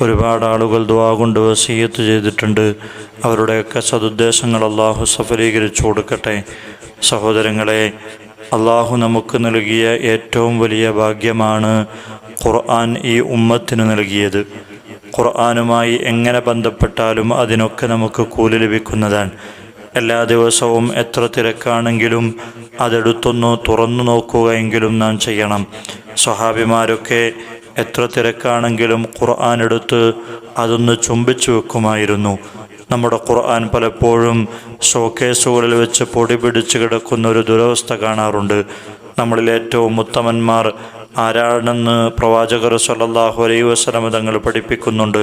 ഒരുപാട് ആളുകൾ ദുവാ കൊണ്ട് വസീയത്ത് ചെയ്തിട്ടുണ്ട്. അവരുടെയൊക്കെ സതുദ്ദേശങ്ങൾ അള്ളാഹു സഫലീകരിച്ചു കൊടുക്കട്ടെ. സഹോദരങ്ങളെ അള്ളാഹു നമുക്ക് നൽകിയ ഏറ്റവും വലിയ ഭാഗ്യമാണ് ഖുർആൻ ഈ ഉമ്മത്തിന് നൽകിയത്. ഖുർആാനുമായി എങ്ങനെ ബന്ധപ്പെട്ടാലും അതിനൊക്കെ നമുക്ക് കൂലി ലഭിക്കുന്നതാണ്. എല്ലാ ദിവസവും എത്ര തിരക്കാണെങ്കിലും അതെടുത്തൊന്ന് തുറന്നു നോക്കുകയെങ്കിലും നാം ചെയ്യണം. സ്വഹാബിമാരൊക്കെ എത്ര തിരക്കാണെങ്കിലും ഖുർആൻ എടുത്ത് അതൊന്ന് ചുംബിച്ചു വെക്കുമായിരുന്നു. നമ്മുടെ ഖുർആൻ പലപ്പോഴും ഷോക്കേസുകളിൽ വെച്ച് പൊടി പിടിച്ച് കിടക്കുന്ന ഒരു ദുരവസ്ഥ കാണാറുണ്ട്. നമ്മളിൽ ഏറ്റവും ഉത്തമന്മാർ ആരാണെന്ന് പ്രവാചകർ സല്ലല്ലാഹു അലൈഹി വസല്ലം തങ്ങൾ പഠിപ്പിക്കുന്നുണ്ട്.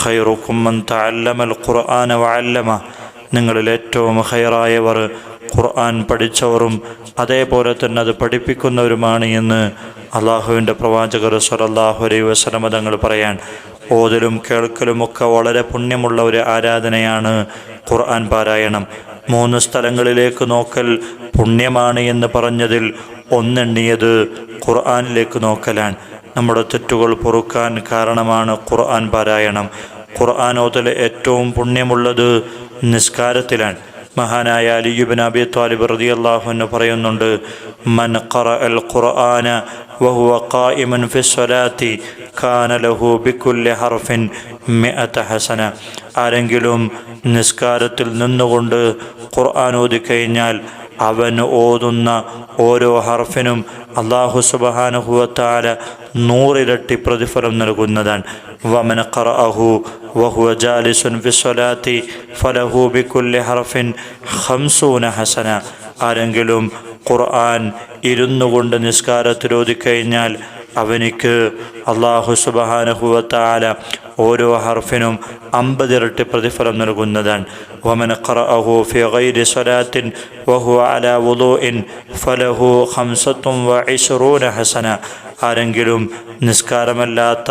ഖൈറുക്കുമ്മൻ തഅല്ലമൽ ഖുർആന വഅല്ലമ. നിങ്ങളിൽ ഏറ്റവും ഹൈറായവർ ഖുർആൻ പഠിച്ചവരും അതേപോലെ തന്നെ അത് പഠിപ്പിക്കുന്നവരുമാണ് എന്ന് അള്ളാഹുവിന്റെ പ്രവാചകർ സ്വലല്ലാഹു അലൈഹി വസല്ലമ തങ്ങൾ പറയാൻ ഓതലും കേൾക്കലും ഒക്കെ വളരെ പുണ്യമുള്ള ഒരു ആരാധനയാണ് ഖുർആൻ പാരായണം. മൂന്ന് സ്ഥലങ്ങളിലേക്ക് നോക്കൽ പുണ്യമാണ് എന്ന് പറഞ്ഞതിൽ ഒന്നെണ്ണിയത് ഖുർആാനിലേക്ക് നോക്കലാണ്. നമ്മുടെ തെറ്റുകൾ പൊറുക്കാൻ കാരണമാണ് ഖുർആൻ പാരായണം. ഖുർആൻ ഓതൽ ഏറ്റവും പുണ്യമുള്ളത് നിസ്കാരത്തിലാണ്. മഹാനായ അലിയുബിൻ അബി ത്വാലിബ് റതി അള്ളാഹുന്ന് പറയുന്നുണ്ട് മൻ قرأ القرآن وهو قائم ഖായിമൻ الصلاة كان കാന ലഹു حرف ഹർഫിൻ حسنة ഹസന ആരെങ്കിലും നിസ്കാരത്തിൽ നിന്നുകൊണ്ട് ഖുർആൻ ഓതിക്കഴിഞ്ഞാൽ അവൻ ഓതുന്ന ഓരോ ഹർഫിനും അള്ളാഹു സുബാനുഹുവത്താല നൂറിരട്ടി പ്രതിഫലം നൽകുന്നതാണ്. വമന ഖറഅഹു വഹുവ ജാലിസുൻ ഫി സ്വലാത്തി ഫലഹു ബിക്കുല്ലി ഹർഫിൻ ഖംസൂന ഹസന. ആരെങ്കിലും ഖുർആൻ ഇരുന്നു കൊണ്ട് നിസ്കാരത്തിലോതിക്കഴിഞ്ഞാൽ അവനിക്ക് അള്ളാഹു സുബാനുഹുവത്താല ഓരോ ഹർഫിനും അമ്പതിരട്ടി പ്രതിഫലം നൽകുന്നതാണ്. ومن قرأه في غير സ്വലാത്തിൻ വഹു അല وضوء ഫലഹു ഖംസത്തും വഇശ്റൂന ഹസന. ആരെങ്കിലും നിസ്കാരമല്ലാത്ത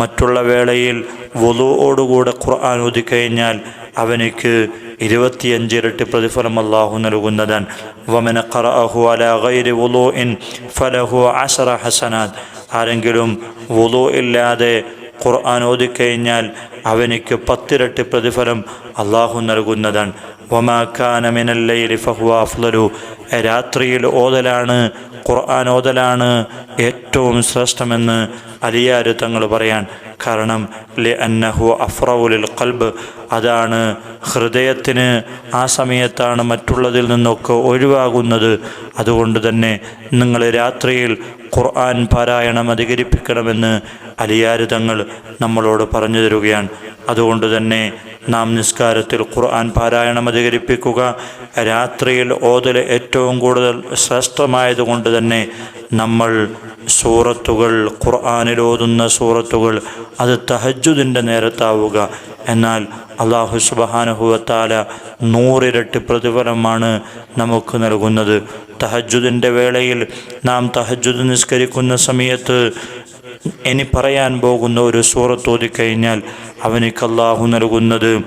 മറ്റുള്ള വേളയിൽ വലുവോടുകൂടെ ഖുർആൻ ഓതിക്കഴിഞ്ഞാൽ അവനിക്ക് ഇരുപത്തിയഞ്ച് ഇരട്ടി പ്രതിഫലം അള്ളാഹു നൽകുന്നതാണ് വമന ഖറഅഹു അല ഗൈരി വുളൂഇൻ ഫലഹു അശറ ഹസനാത്. ആരെങ്കിലും വുളു ഇല്ലാതെ ഖുർആൻ ഓതിക്കഴിഞ്ഞാൽ അവനിക്ക് പത്തിരട്ടി പ്രതിഫലം അള്ളാഹു നൽകുന്നതാണ് വമാക്കാന മിനല്ലയിൽ ഫഹുവ അഫ്ലലു. രാത്രിയിൽ ഓതലാണ് ഖുർആൻ ഓതലാണ് ഏറ്റവും ശ്രേഷ്ഠമെന്ന് അലിയാര് തങ്ങൾ പറയാൻ. കാരണം ലി അന്നഹു അഫ്രവുലിൽ കൽബ് അതാണ് ഹൃദയത്തിന് ആ സമയത്താണ് മറ്റുള്ളതിൽ നിന്നൊക്കെ ഒഴിവാകുന്നത്. അതുകൊണ്ട് തന്നെ നിങ്ങൾ രാത്രിയിൽ ഖുർആൻ പാരായണം അധികരിപ്പിക്കണമെന്ന് അലിയാര് തങ്ങൾ നമ്മളോട് പറഞ്ഞു തരുകയാണ്. അതുകൊണ്ട് തന്നെ നാം നിസ്കാരത്തിൽ ഖുർആൻ പാരായണം അധികരിപ്പിക്കുക. രാത്രിയിൽ ഓതൽ ഏറ്റവും കൂടുതൽ ശ്രേഷ്ഠമായതുകൊണ്ട് തന്നെ നമ്മൾ സൂറത്തുകൾ ഖുർആാനിൽ ഓതുന്ന സൂറത്തുകൾ അത് തഹജുദിന്റെ നേരത്താവുക. എന്നാൽ അള്ളാഹു സുബാനഹുവത്താല നൂറിരട്ടി പ്രതിഫലമാണ് നമുക്ക് നൽകുന്നത്. തഹജുദിന്റെ വേളയിൽ നാം തഹജുദ് നിസ്കരിക്കുന്ന സമയത്ത് ഇനി പറയാൻ പോകുന്ന ഒരു സൂറത്ത് ഓതിക്കഴിഞ്ഞാൽ അവനിക്ക് അള്ളാഹു നൽകുന്നത്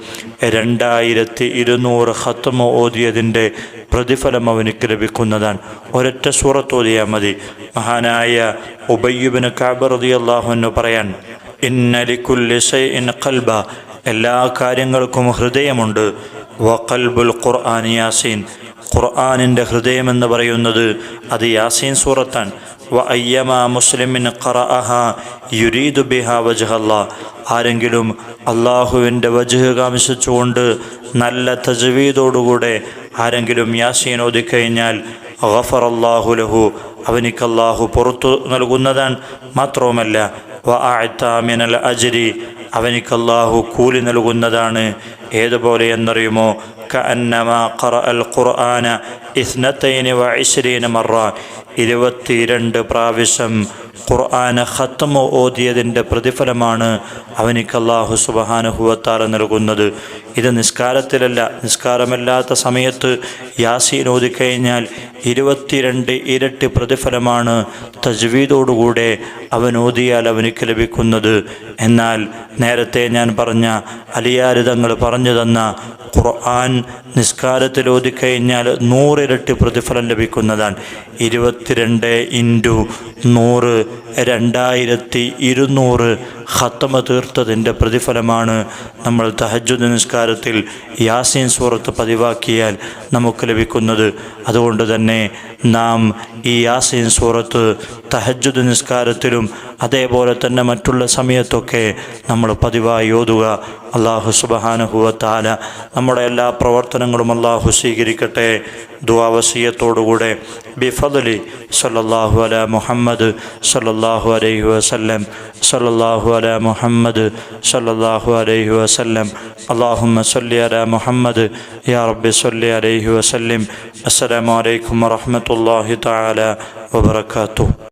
രണ്ടായിരത്തി ഇരുന്നൂറ് ഹത്തമ ഓതിയതിന്റെ പ്രതിഫലം അവനിക്ക് ലഭിക്കുന്നതാണ്. ഒരൊറ്റ സൂറത്ത് ഓതിയാൽ മതി. മഹാനായ ഉബയ്യുബിന് കാബറതി എന്ന് പറയാൻ ഇന്നലിക്കുല്ലി ഇൻ കൽബ എല്ലാ കാര്യങ്ങൾക്കും ഹൃദയമുണ്ട്. വഖൽബുൽ ഖുർആൻ യാസീൻ. ഖുർആാനിന്റെ ഹൃദയമെന്ന് പറയുന്നത് അത് യാസീൻ സൂറത്താണ്. വ അയ്യമ മുസ്ലിമിൻ ഖറഅഹ യുരീദു ബിഹ വജ്ഹല്ല. ആരെങ്കിലും അള്ളാഹുവിന്റെ വജഹ് കാമിച്ചുകൊണ്ട് നല്ല തജ്വീദോടുകൂടെ ആരെങ്കിലും യാസീൻ ഓതിക്കഴിഞ്ഞാൽ ഗഫർ അള്ളാഹു ലഹു അവനിക്ക് പുറത്തു നൽകുന്നതാണ്. മാത്രവുമല്ല വ മിനൽ അജരി അവനിക്ക് കൂലി നൽകുന്നതാണ്. ഏതുപോലെ എന്നറിയുമോ? ഖുർആന ഇരുപത്തിരണ്ട് പ്രാവശ്യം ഖുർആന ഖത്തമ ഓതിയതിന്റെ പ്രതിഫലമാണ് അവനിക്ക് അള്ളാഹു സുബഹാനുഹുവത്താല നൽകുന്നത്. ഇത് നിസ്കാരത്തിലല്ല നിസ്കാരമല്ലാത്ത സമയത്ത് യാസീൻ ഓതിക്കഴിഞ്ഞാൽ ഇരുപത്തിരണ്ട് ഇരട്ടി പ്രതിഫലമാണ് തജ്വീദോടുകൂടെ അവൻ ഓതിയാൽ അവനിക്ക് ലഭിക്കുന്നത്. എന്നാൽ നേരത്തെ ഞാൻ പറഞ്ഞ അലിയാരിതങ്ങൾ പറഞ്ഞു തന്ന ഖുർആൻ നിസ്കാരത്തിൽ ഓതിക്കഴിഞ്ഞാൽ നൂറിരട്ടി പ്രതിഫലം ലഭിക്കുന്നതാണ്. ഇരുപത്തിരണ്ട് ഇന്റു നൂറ് രണ്ടായിരത്തി ഇരുന്നൂറ് ഖത്തമ തീർത്തതിന്റെ പ്രതിഫലമാണ് നമ്മൾ തഹജുദ് നിസ്കാരത്തിൽ യാസീൻ സൂറത്ത് പതിവാക്കിയാൽ നമുക്ക് ലഭിക്കുന്നത്. അതുകൊണ്ട് തന്നെ നാം ഈ യാസീൻ സൂറത്ത് തഹജുദ് നിസ്കാരത്തിലും അതേപോലെ തന്നെ മറ്റുള്ള സമയത്തൊക്കെ നമ്മൾ പതിവായി ഓതുക. അള്ളാഹു സുബഹാനുഹുവത്താല നമ്മുടെ എല്ലാ പ്രവർത്തനങ്ങളും അള്ളാഹു സ്വീകരിക്കട്ടെ. ദുവാവസീയത്തോടുകൂടെ ബിഫദലി സല്ലല്ലാഹു അല മുഹമ്മദ് സല്ലല്ലാഹു അലൈഹി വസല്ലം സല്ലല്ലാഹു അല മുഹമ്മദ് സല്ലല്ലാഹു അലൈഹി വസല്ലം. അള്ളാഹുമ്മ സല്ലി അല മുഹമ്മദ് യാ റബ്ബി സല്ലി അലൈഹി വസല്ലം. അസ്സലാമു അലൈക്കും വറഹ്മത്തുള്ളാഹി തആല വബറകാതുഹു.